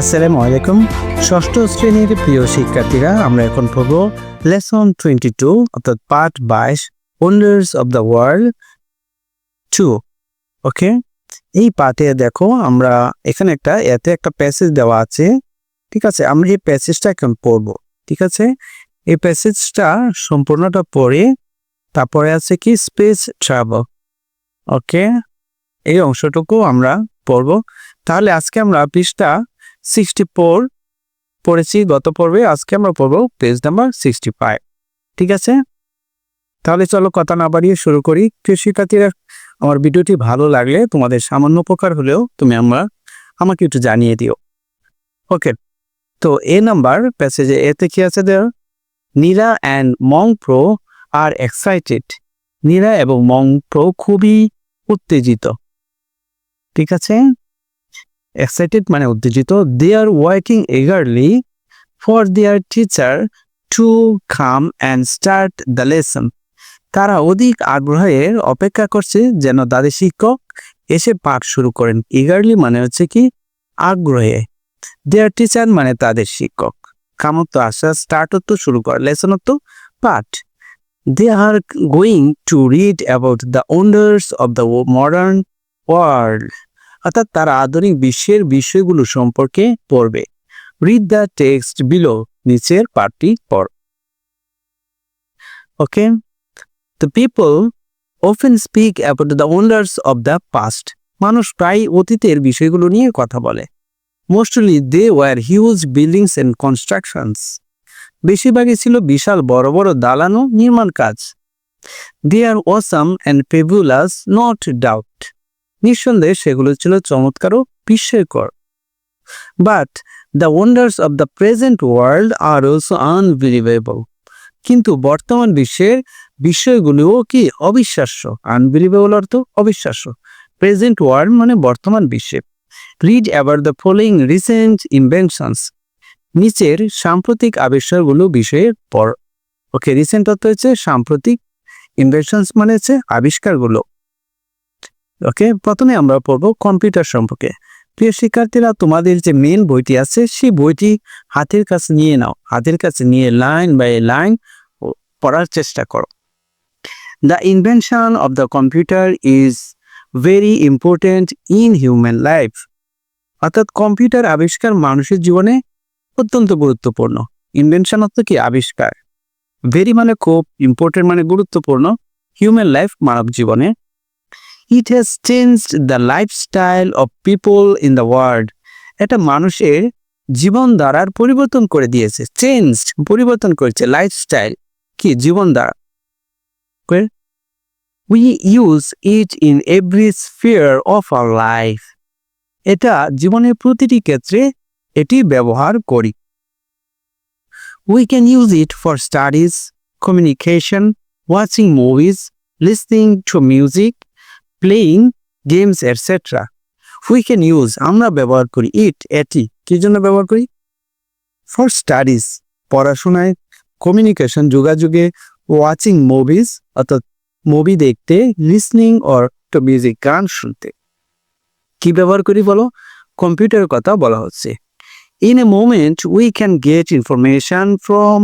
আসসালামু আলাইকুম। ষষ্ঠ শ্রেণির প্রিয় শিক্ষার্থীরা, আমরা এখন পড়ব লেসন টোয়েন্টি টু অর্থাৎ পার্ট বাইশ wonders of the world two okay এই পার্টে দেখো, আমরা এখানে একটা, এতে একটা প্যাসেজ দেওয়া আছে, ঠিক আছে? আমরা এই প্যাসেজটা এখন পড়ব, ঠিক আছে? এই প্যাসেজটা সম্পূর্ণটা পড়ে, তারপরে আছে কি? স্পেস ট্রাভেল ওকে এই অংশটুকু আমরা পড়ব। তাহলে আজকে আমরা পৃষ্ঠা সিক্সটি ফোর পড়েছি, গত পর্বে, আজকে আমরা পড়ব পেজ নাম্বার সিক্সটি ফাইভ ঠিক আছে? তাহলে চলো কথা না বাড়িয়ে শুরু করি। প্রিয় শিক্ষার্থীরা আমার ভিডিওটি ভালো লাগলে তোমাদের সামান্য উপকার হলেও তুমি আমরা, আমাকে একটু জানিয়ে দিও। ওকে তো এ নাম্বার প্যাসেজে এতে কি আছে there Neera and Mong Pru are excited Neera এবং মং প্রো খুবই উত্তেজিত, ঠিক আছে? এক্সাইটেড মানে উত্তেজিত they are working eagerly for their teacher to come and start the lesson তারা অধিক আগ্রহের অপেক্ষা করছে যেন তাদের শিক্ষক এসে পাঠ শুরু করেন। ইগারলি মানে হচ্ছে কি? আগ্রহে। দেয়ার টিচার মানে তাদের শিক্ষক। কামত্ব আসা স্টার্ট তো শুরু করে লেসন তো পাঠ। They are going to read about the wonders of the modern world অর্থাৎ তারা আধুনিক বিশ্বের বিষয়গুলো সম্পর্কে পড়বে। রিড দ্য টেক্সট বিলো নিচের পাঠটি পড়। Okay the people often speak about the wonders of the past মানুষ প্রায় অতীতের বিষয়গুলো নিয়ে কথা বলে। Mostly they were huge buildings and constructions বেশিরভাগই ছিল বিশাল বড় বড় দালানো নির্মাণ কাজ। They are awesome and fabulous not doubt নিঃসন্দেহে সেগুলো ছিল চমৎকার ও বিস্ময়কর but the wonders of the present world are also unbelievable কিন্তু বর্তমান বিশ্বের বিষয়গুলিও কি অবিশ্বাস্য? আনবিলিভেবল অর্থ অবিশ্বাস্য। প্রেজেন্ট ওয়ার্ল্ড মানে বর্তমান বিশ্বে। Read about the following recent inventions নিচের সাম্প্রতিক আবিষ্কারগুলো বিষয়ে পর ওকে রিসেন্ট অর্থ হচ্ছে সাম্প্রতিক ইনভেনশনস মানে হচ্ছে আবিষ্কারগুলো। ওকে? প্রথমে আমরা পড়ব কম্পিউটার সম্পর্কে। প্রিয় শিক্ষার্থীরা, তোমাদের যে মেন বইটি আছে, সেই বইটি হাতের কাছে নিয়ে নাও। হাতের কাছে নিয়ে লাইন বাই লাইন পড়ার চেষ্টা করো। The invention of the computer is very important in human life অর্থাৎ কম্পিউটার আবিষ্কার মানুষের জীবনে অত্যন্ত গুরুত্বপূর্ণ। ইনভেনশন অর্থ কি? আবিষ্কার। ভেরি মানে খুব ইম্পর্টেন্ট মানে গুরুত্বপূর্ণ। হিউম্যান লাইফ মানব জীবনে। It has changed the lifestyle of people in the world এটা মানুষের জীবন ধারার পরিবর্তন করে দিয়েছে চেঞ্জ পরিবর্তন করেছে লাইফস্টাইল কি জীবন ধারা? We use it in every sphere of our life এটা জীবনের প্রতিটি ক্ষেত্রে এটি ব্যবহার করি। We can use it for studies communication watching movies listening to music playing games etcetera we can use আমরা ব্যবহার করি ইট এটি কি জন্য ব্যবহার করি? ফর স্টাডিজ পড়াশোনায় কমিউনিকেশন যোগাযোগে ওয়াচিং মুভিজ অর্থাৎ মুভি দেখতে লিসনিং অর টু মিউজিক গান শুনতে। কি ব্যবহার করি বলো? কম্পিউটারের কথা বলা হচ্ছে। In a moment we can get information from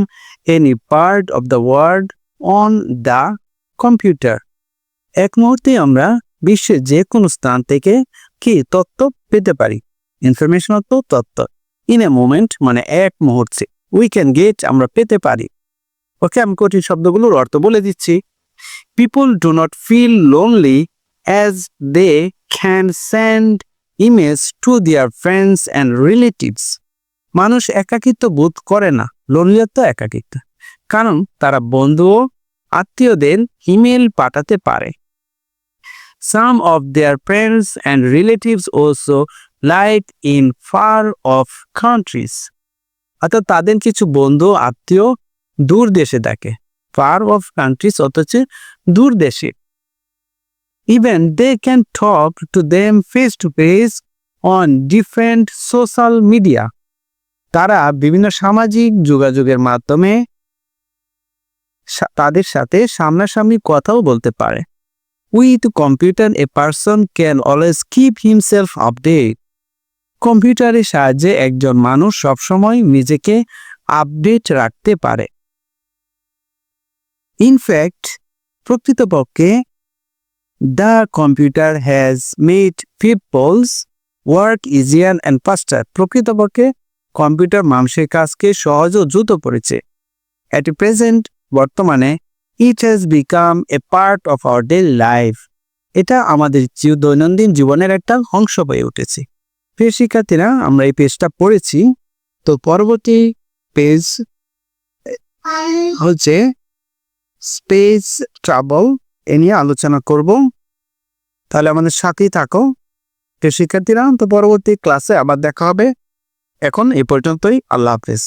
any part of the world on the computer এক মুহূর্তে আমরা বিশ্বের যে কোনো স্থান থেকে কি তথ্য পেতে পারি? ইনফরমেশন অর্থ তথ্য। ইন এ মোমেন্ট মানে এক মুহূর্তে উই ক্যান গেট আমরা পেতে পারি। ওকে আমি কঠিন শব্দগুলোর অর্থ বলে দিচ্ছি। People do not feel lonely as they can send image to their friends and relatives মানুষ একাকিত্ব বোধ করে না লোনলিয়ত একাকিত্ব। কারণ তারা বন্ধু ও আত্মীয়দের ইমেল পাঠাতে পারে। Some of their friends and relatives also live in far off countries. অর্থাৎ তাদের কিছু বন্ধু, আত্মীয় দূর দেশে থাকে। ফার অফ কান্ট্রিজ অথচ দূর দেশে। Even they can talk to them face to face on different social media তারা বিভিন্ন সামাজিক যোগাযোগের মাধ্যমে তাদের সাথে সামনাসামনি কথাও বলতে পারে। With computer, a person can always keep himself updated. কম্পিউটারের সাহায্যে একজন মানুষ সবসময় নিজেকে আপডেট রাখতে পারে। ইনফ্যাক্ট প্রকৃতপক্ষে the computer has made people's work easier and faster প্রকৃতপক্ষে কম্পিউটার মানুষের কাজকে সহজ ও দ্রুত করেছে। অ্যাট প্রেজেন্ট বর্তমানে it has become a part of our daily life এটা আমাদের দৈনন্দিন জীবনের একটা অংশ হয়ে উঠেছে। প্রিয় শিক্ষার্থীরা, আমরা এই পেজটা পড়েছি। তো পরবর্তী পেজ হচ্ছে স্পেস ট্রাভেল এ নিয়ে আলোচনা করব। তাহলে আমাদের সাথেই থাকো। প্রিয় শিক্ষার্থীরা, তো পরবর্তী ক্লাসে আবার দেখা হবে। এখন এ পর্যন্তই, আল্লাহ হাফেজ।